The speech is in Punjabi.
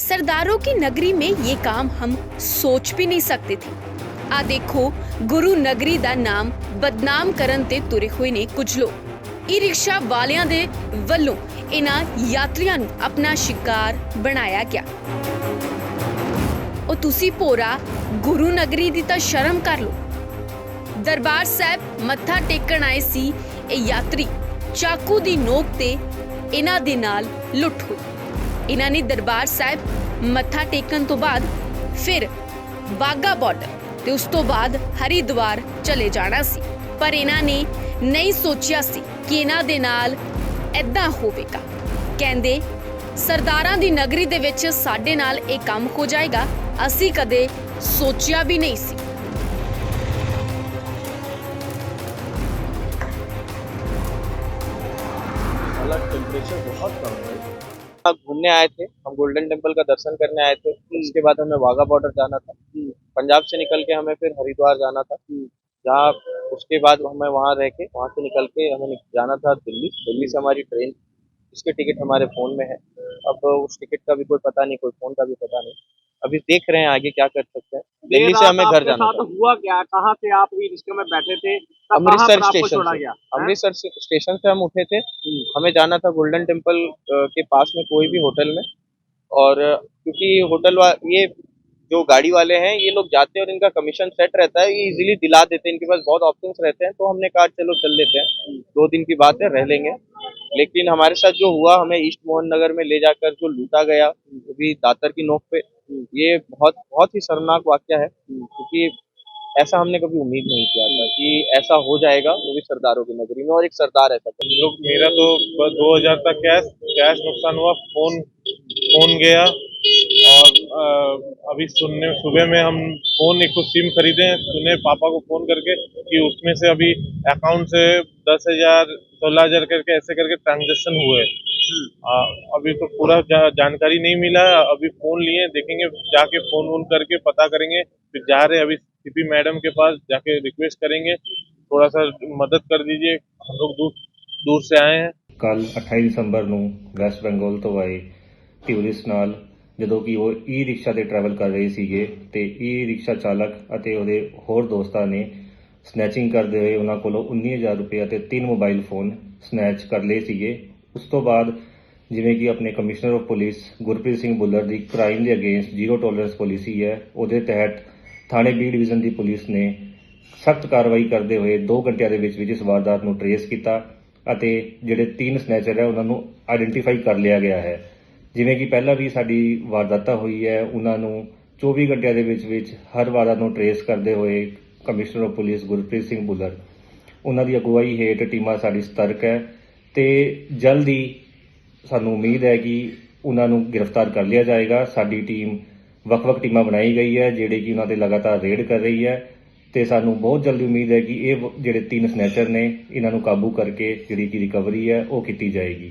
सरदारों की नगरी में ये काम हम ਸੋਚ ਵੀ ਨਹੀਂ ਸਕਦੇ ਥੇ ਆ ਦੇਖੋ ਗੁਰੂ ਨਗਰੀ ਦਾ ਨਾਮ ਬਦਨਾਮ ਕਰਨ ਤੇ ਤੁਰੇ ਹੋਏ ਨੇ ਕੁਝ ਲੋਕ ਈ ਰਿਕਸ਼ਾ ਵਾਲਿਆਂ ਦੇ ਵੱਲੋਂ ਇਹਨਾਂ ਯਾਤਰੀਆਂ ਨੂੰ ਆਪਣਾ ਸ਼ਿਕਾਰ ਬਣਾਇਆ ਗਿਆ ਉਹ ਤੁਸੀਂ ਪੋਰਾ ਗੁਰੂ ਨਗਰੀ ਦੀ ਤਾਂ ਸ਼ਰਮ ਕਰ ਲੋ ਦਰਬਾਰ ਸਾਹਿਬ ਮੱਥਾ ਟੇਕਣ ਆਏ ਸੀ ਇਹ ਯਾਤਰੀ ਚਾਕੂ ਦੀ ਨੋਕ ਤੇ ਇਹਨਾਂ ਦੇ ਨਾਲ ਲੁੱਟ ਹੋਈ ਇਹਨਾਂ ਨੇ ਦਰਬਾਰ ਸਾਹਿਬ ਮੱਥਾ ਟੇਕਣ ਤੋਂ ਬਾਅਦ ਫਿਰ ਬਾਗਾ ਬਾਰਡਰ ਤੇ ਉਸ ਤੋਂ ਬਾਅਦ ਹਰੀਦਵਾਰ ਚਲੇ ਜਾਣਾ ਸੀ ਪਰ ਇਹਨਾਂ ਨੇ ਨਹੀਂ ਸੋਚਿਆ ਸੀ ਕਿ ਇਹਨਾਂ ਦੇ ਨਾਲ ਐਦਾਂ ਹੋਵੇਗਾ ਕਹਿੰਦੇ ਸਰਦਾਰਾਂ ਦੀ ਨਗਰੀ ਦੇ ਵਿੱਚ ਸਾਡੇ ਨਾਲ ਇਹ ਕੰਮ ਹੋ ਜਾਏਗਾ ਅਸੀਂ ਕਦੇ ਸੋਚਿਆ ਵੀ ਨਹੀਂ ਸੀ ਅਲੱਗ ਟੈਂਪਰੇਚਰ ਬਹੁਤ ਕਮ ਹੈ घूमने आए थे हम गोल्डन टेम्पल का दर्शन करने आए थे हम्म। उसके बाद हमें वाघा बॉर्डर जाना था हम्म। पंजाब से निकल के हमें फिर हरिद्वार जाना था हम्म। जहाँ उसके बाद हमें वहाँ रह के वहाँ से निकल के हमें जाना था दिल्ली दिल्ली से हमारी ट्रेन उसके टिकट हमारे फ़ोन में है अब उस टिकट का भी कोई पता नहीं कोई फ़ोन का भी पता नहीं अभी देख रहे हैं आगे क्या कर सकते हैं दिल्ली से हमें घर जाना हुआ क्या कहाँ से आप भी में बैठे थे अमृतसर स्टेशन अमृतसर स्टेशन से हम उठे थे हम्म। हमें जाना था गोल्डन टेम्पल के पास में कोई भी हम्म। होटल में और क्योंकि होटल ये जो गाड़ी वाले हैं ये लोग जाते हैं और इनका कमीशन सेट रहता है ये इजीली दिला देते हैं इनके पास बहुत ऑप्शंस रहते हैं तो हमने कहा चलो चल लेते हैं हम्म। दो दिन की बात है रह लेंगे लेकिन हमारे साथ जो हुआ हमें ईस्ट मोहन नगर में ले जाकर जो लूटा गया अभी दातर की नोक पे ये बहुत बहुत ही शर्मनाक वाक्य है क्योंकि ऐसा हमने कभी उम्मीद नहीं किया था कि ऐसा हो जाएगा वो भी सरदारों की नगरी में और एक सरदार ऐसा था लोग मेरा तो दो हजार तक कैश कैश नुकसान हुआ फोन फोन गया और अभी सुनने सुबह में हम फोन एक तो सिम खरीदे सुने पापा को फोन करके कि उसमें से अभी अकाउंट से दस हजार सोलह हजार करके ऐसे करके ट्रांजेक्शन हुए अभी तो पूरा जा, जानकारी नहीं मिला है अभी फोन लिए देखेंगे जाके फोन वोन करके पता करेंगे फिर जा रहे अभी सीपी मैडम के पास जाके रिक्वेस्ट करेंगे थोड़ा सा मदद कर दीजिए हम लोग दूर दूर से ਆਏ ਹਾਂ ਕੱਲ 28 ਦਸੰਬਰ ਨੂੰ ਵੈਸਟ ਬੰਗਾਲ ਤੋਂ ਆਏ ਟੂਰਿਸਟ ਨਾਲ ਜਦੋਂ ਕਿ ਉਹ ਈ ਰਿਕਸ਼ਾ ਤੇ ਟਰੈਵਲ ਕਰ ਰਹੇ ਸੀਗੇ ਤੇ ਈ ਰਿਕਸ਼ਾ ਚਾਲਕ ਅਤੇ ਉਹਦੇ ਹੋਰ ਦੋਸਤਾਂ ਨੇ ਸਨੈਚਿੰਗ ਕਰਦੇ ਹੋਏ ਉਹਨਾਂ ਕੋਲੋਂ 19000 ਰੁਪਏ ਅਤੇ ਤਿੰਨ ਮੋਬਾਈਲ ਫੋਨ ਸਨੈਚ ਕਰ ਲਏ ਸੀਗੇ ਉਸ ਤੋਂ ਬਾਅਦ ਜਿਵੇਂ ਕਿ ਆਪਣੇ commissioner of police Gurpreet Singh Bhullar ਦੀ ਕ੍ਰਾਈਮ ਦੇ ਅਗੇਂਸਟ ਜ਼ੀਰੋ ਟੋਲਰੈਂਸ ਪਾਲਿਸੀ ਹੈ ਉਹਦੇ ਤਹਿਤ ਥਾਣੇ ਬੀ ਡਿਵੀਜ਼ਨ ਦੀ ਪੁਲਿਸ ਨੇ ਸਖਤ ਕਾਰਵਾਈ ਕਰਦੇ ਹੋਏ 2 ਘੰਟਿਆਂ ਦੇ ਵਿੱਚ ਵਿੱਚ ਇਸ ਵਾਰਦਾਤ ਨੂੰ ਟਰੇਸ ਕੀਤਾ ਅਤੇ ਜਿਹੜੇ 3 ਸਨੈਚਰ ਹੈ ਉਹਨਾਂ ਨੂੰ ਆਇਡੈਂਟੀਫਾਈ ਕਰ ਲਿਆ ਗਿਆ ਹੈ ਜਿਵੇਂ ਕਿ ਪਹਿਲਾਂ ਵੀ ਸਾਡੀ ਵਾਰਦਾਤਾ ਹੋਈ ਹੈ ਉਹਨਾਂ ਨੂੰ 24 ਘੰਟਿਆਂ ਦੇ ਵਿੱਚ ਵਿੱਚ ਹਰ ਵਾਰਦਾਤ ਨੂੰ ਟਰੇਸ ਕਰਦੇ ਹੋਏ commissioner of police Gurpreet Singh Bhullar ਉਹਨਾਂ ਦੀ ਅਗਵਾਈ ਹੇਠ ਟੀਮਾਂ ਸਾਡੀ ਸਤਰਕ ਹੈ ਤੇ ਜਲਦੀ ਸਾਨੂੰ ਉਮੀਦ ਹੈ ਕਿ ਉਹਨਾਂ ਨੂੰ ਗ੍ਰਿਫਤਾਰ ਕਰ ਲਿਆ ਜਾਏਗਾ ਸਾਡੀ ਟੀਮ ਵੱਖ-ਵੱਖ ਟੀਮਾਂ ਬਣਾਈ ਗਈ ਹੈ ਜਿਹੜੇ ਕਿ ਉਹਨਾਂ ਤੇ ਲਗਾਤਾਰ ਰੇਡ ਕਰ ਰਹੀ ਹੈ ਤੇ ਸਾਨੂੰ ਬਹੁਤ ਜਲਦੀ ਉਮੀਦ ਹੈ ਕਿ ਇਹ ਜਿਹੜੇ ਤਿੰਨ ਸਨੈਚਰ ਨੇ ਇਹਨਾਂ ਨੂੰ ਕਾਬੂ ਕਰਕੇ ਜਿਹੜੀ ਕਿ ਰਿਕਵਰੀ ਹੈ ਉਹ ਕੀਤੀ ਜਾਏਗੀ